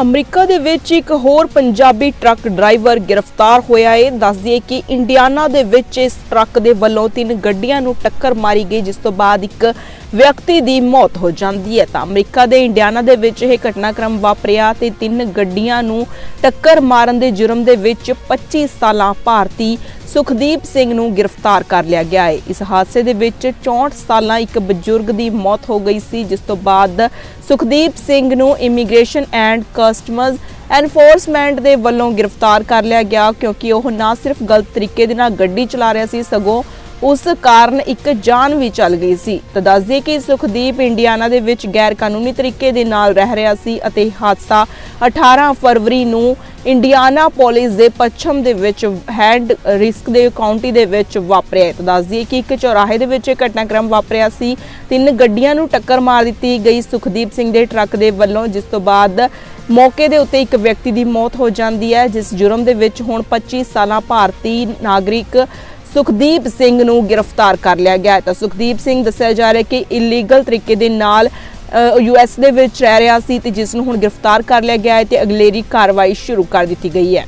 America ਦੇ ਵਿੱਚ ਇੱਕ ਹੋਰ ਪੰਜਾਬੀ ਟਰੱਕ ਡਰਾਈਵਰ ਗ੍ਰਿਫਤਾਰ ਹੋਇਆ ਹੈ। ਦੱਸ ਕਿ ਇੰਡੀਆਨਾ ਦੇ ਵਿੱਚ ਇਸ ਟਰੱਕ ਦੇ ਵੱਲੋਂ ਤਿੰਨ ਗੱਡੀਆਂ ਨੂੰ ਟੱਕਰ ਮਾਰੀ ਗਈ, ਜਿਸ ਤੋਂ ਬਾਅਦ ਇੱਕ ਵਿਅਕਤੀ ਦੀ ਮੌਤ ਹੋ ਜਾਂਦੀ ਹੈ। ਤਾਂ ਅਮਰੀਕਾ ਦੇ ਇੰਡੀਆਨਾ ਦੇ ਵਿੱਚ ਇਹ ਘਟਨਾਕ੍ਰਮ ਵਾਪਰਿਆ ਤੇ ਤਿੰਨ ਗੱਡੀਆਂ ਨੂੰ ਟੱਕਰ ਮਾਰਨ ਦੇ ਜੁਰਮ ਦੇ ਵਿੱਚ 25 ਸਾਲਾਂ ਭਾਰਤੀ ਸੁਖਦੀਪ ਸਿੰਘ ਨੂੰ ਗ੍ਰਿਫਤਾਰ ਕਰ ਲਿਆ ਗਿਆ ਹੈ। ਇਸ ਹਾਦਸੇ ਦੇ ਵਿੱਚ 64 ਸਾਲਾਂ ਇੱਕ ਬਜ਼ੁਰਗ ਦੀ ਮੌਤ ਹੋ ਗਈ ਸੀ, ਜਿਸ ਤੋਂ ਬਾਅਦ ਸੁਖਦੀਪ ਸਿੰਘ ਨੂੰ ਇਮੀਗ੍ਰੇਸ਼ਨ ਐਂਡ ਕਸਟਮਜ਼ ਐਨਫੋਰਸਮੈਂਟ ਦੇ ਵੱਲੋਂ ਗ੍ਰਿਫਤਾਰ ਕਰ ਲਿਆ ਗਿਆ ਕਿਉਂਕਿ ਉਹ ਨਾ ਸਿਰਫ ਗਲਤ ਤਰੀਕੇ ਦੇ ਨਾਲ ਗੱਡੀ ਚਲਾ ਰਿਹਾ ਸੀ, ਸਗੋਂ ਉਸ ਕਾਰਨ ਇੱਕ ਜਾਨ ਵੀ ਚਲ ਗਈ ਸੀ। ਤਾਂ ਦੱਸ ਦਈਏ ਕਿ ਸੁਖਦੀਪ ਇੰਡੀਆਨਾ ਦੇ ਵਿੱਚ ਗੈਰ ਕਾਨੂੰਨੀ ਤਰੀਕੇ ਦੇ ਨਾਲ ਰਹਿ ਰਿਹਾ ਸੀ ਅਤੇ ਹਾਦਸਾ 18 ਫਰਵਰੀ ਨੂੰ ਇੰਡੀਆਨਾ ਪੁਲਿਸ ਦੇ ਪੱਛਮ ਦੇ ਵਿੱਚ ਹੈਂਡ ਰਿਸਕ ਦੇ ਕਾਉਂਟੀ ਦੇ ਵਿੱਚ ਵਾਪਰਿਆ। ਹੈ। ਤਾਂ ਦੱਸ ਦਈਏ ਕਿ ਇੱਕ ਚੌਰਾਹੇ ਦੇ ਵਿੱਚ ਇਹ ਘਟਨਾਕ੍ਰਮ ਵਾਪਰਿਆ ਸੀ। ਤਿੰਨ ਗੱਡੀਆਂ ਨੂੰ ਟੱਕਰ ਮਾਰ ਦਿੱਤੀ ਗਈ। ਸੁਖਦੀਪ ਸਿੰਘ ਦੇ ਟਰੱਕ ਦੇ ਵੱਲੋਂ ਜਿਸ ਤੋਂ ਬਾਅਦ ਮੌਕੇ ਦੇ ਉੱਤੇ ਇੱਕ ਵਿਅਕਤੀ ਦੀ ਮੌਤ ਹੋ ਜਾਂਦੀ ਹੈ, ਜਿਸ ਜੁਰਮ ਦੇ ਵਿੱਚ ਹੁਣ 25 ਸਾਲਾਂ ਭਾਰਤੀ ਨਾਗਰਿਕ ਸੁਖਦੀਪ ਸਿੰਘ ਨੂੰ ਗ੍ਰਿਫਤਾਰ ਕਰ ਲਿਆ ਗਿਆ ਹੈ। ਤਾਂ ਸੁਖਦੀਪ ਸਿੰਘ ਦੱਸਿਆ ਜਾ ਰਿਹਾ ਕਿ ਇਲੀਗਲ ਤਰੀਕੇ ਦੇ ਨਾਲ ਯੂਐਸ ਦੇ ਵਿੱਚ ਰਹਿ ਰਿਹਾ ਸੀ ਤੇ ਜਿਸ ਨੂੰ ਹੁਣ ਗ੍ਰਿਫਤਾਰ ਕਰ ਲਿਆ ਗਿਆ ਹੈ ਤੇ ਅਗਲੇਰੀ ਕਾਰਵਾਈ ਸ਼ੁਰੂ ਕਰ ਦਿੱਤੀ ਗਈ ਹੈ।